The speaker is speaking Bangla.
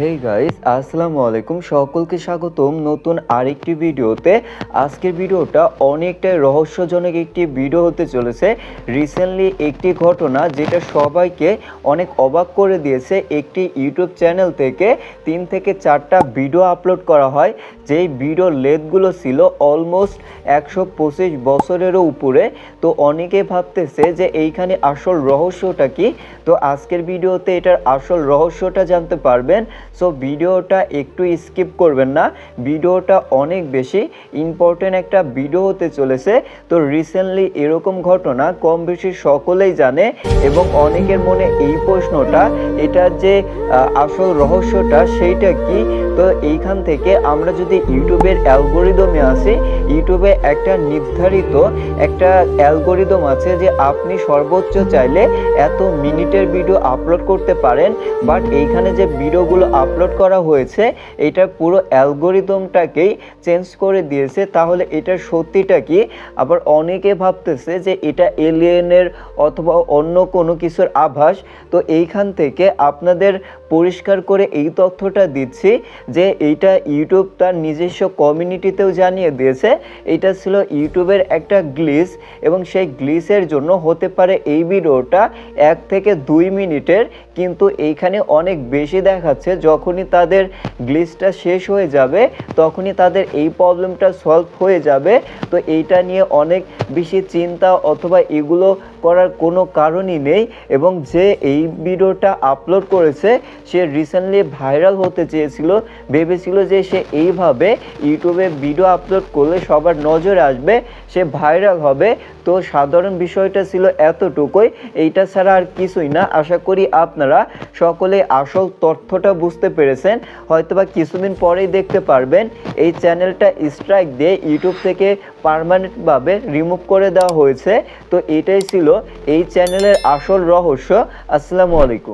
হেই গাইস আসসালামু আলাইকুম। সকলকে স্বাগতম নতুন আরেকটি ভিডিওতে। আজকের ভিডিওটা অনেকটাই রহস্যজনক একটি ভিডিও হতে চলেছে। রিসেন্টলি একটি ঘটনা যেটা সবাইকে অনেক অবাক করে দিয়েছে। একটি ইউটিউব চ্যানেল থেকে তিন থেকে চারটা ভিডিও আপলোড করা হয়। যেই ভিডিও লেথগুলো ছিল অলমোস্ট একশো পঁচিশ বছরেরও উপরে। তো অনেকে ভাবতেছে যে এইখানে আসল রহস্যটা কি? তো আজকের ভিডিওতে এটার আসল রহস্যটা জানতে পারবেন। সো ভিডিওটা একটু স্কিপ করবেন না। ভিডিওটা অনেক বেশি ইম্পর্টেন্ট একটা ভিডিও হতে চলেছে। তো রিসেন্টলি এরকম ঘটনা কম বেশি সকলেই জানে এবং অনেকের মনে এই প্রশ্নটা এটার যে আসল রহস্যটা সেইটা কি? তো, এইখান থেকে আমরা যদি ইউটিউবের অ্যালগোরিদমে আসি, ইউটিউবে একটা নির্ধারিত একটা অ্যালগোরিদম আছে যে, আপনি সর্বোচ্চ চাইলে এত মিনিটের ভিডিও আপলোড করতে পারেন বাট এইখানে যে ভিডিওগুলো আপলোড করা হয়েছে এটার পুরো অ্যালগোরিদমটাকেই চেঞ্জ করে দিয়েছে, তাহলে এটার সত্যিটা কি? আবার অনেকে ভাবতেছে যে এটা এলিয়েনের অথবা অন্য কোনো কিছুর আভাস, তো এইখান থেকে আপনাদের পরিষ্কার করে এই তথ্যটা দিচ্ছি যে এইটা ইউটিউব তার নিজস্ব কমিউনিটিতেও জানিয়ে দিয়েছে, এটা ছিল ইউটিউবের একটা গ্লিস এবং সেই গ্লিসের জন্য হতে পারে এই ভিডিওটা এক থেকে দুই মিনিটের, কিন্তু এইখানে অনেক বেশি দেখাচ্ছে যখনই তাদের গ্লিসটা শেষ হয়ে যাবে, তখনই তাদের এই প্রবলেমটা সলভ হয়ে যাবে। তো এইটা নিয়ে অনেক বেশি চিন্তা অথবা এগুলো করার কোনো কারণই নেই এবং যে এই ভিডিওটা আপলোড করেছে, সে রিসেন্টলি ভাইরাল হতে চেয়েছিল। ভেবেছিল যে সে এইভাবে ইউটিউবে ভিডিও আপলোড করলে সবার নজরে আসবে, সে ভাইরাল হবে। তো সাধারণ বিষয়টা ছিল এতটুকুই। এইটা ছাড়া আর কিছুই না। আশা করি আপনারা সকলে আসল তথ্যটা বুঝতে পেরেছেন, হয়তোবা কিছুদিন পরেই দেখতে পারবেন। এই চ্যানেলটা স্ট্রাইক দিয়ে ইউটিউব থেকে পারমানেন্টভাবে রিমুভ করে দেওয়া হয়েছে। তো এটাই ছিল এই চ্যানেলের আসল রহস্য। আসসালামু আলাইকুম।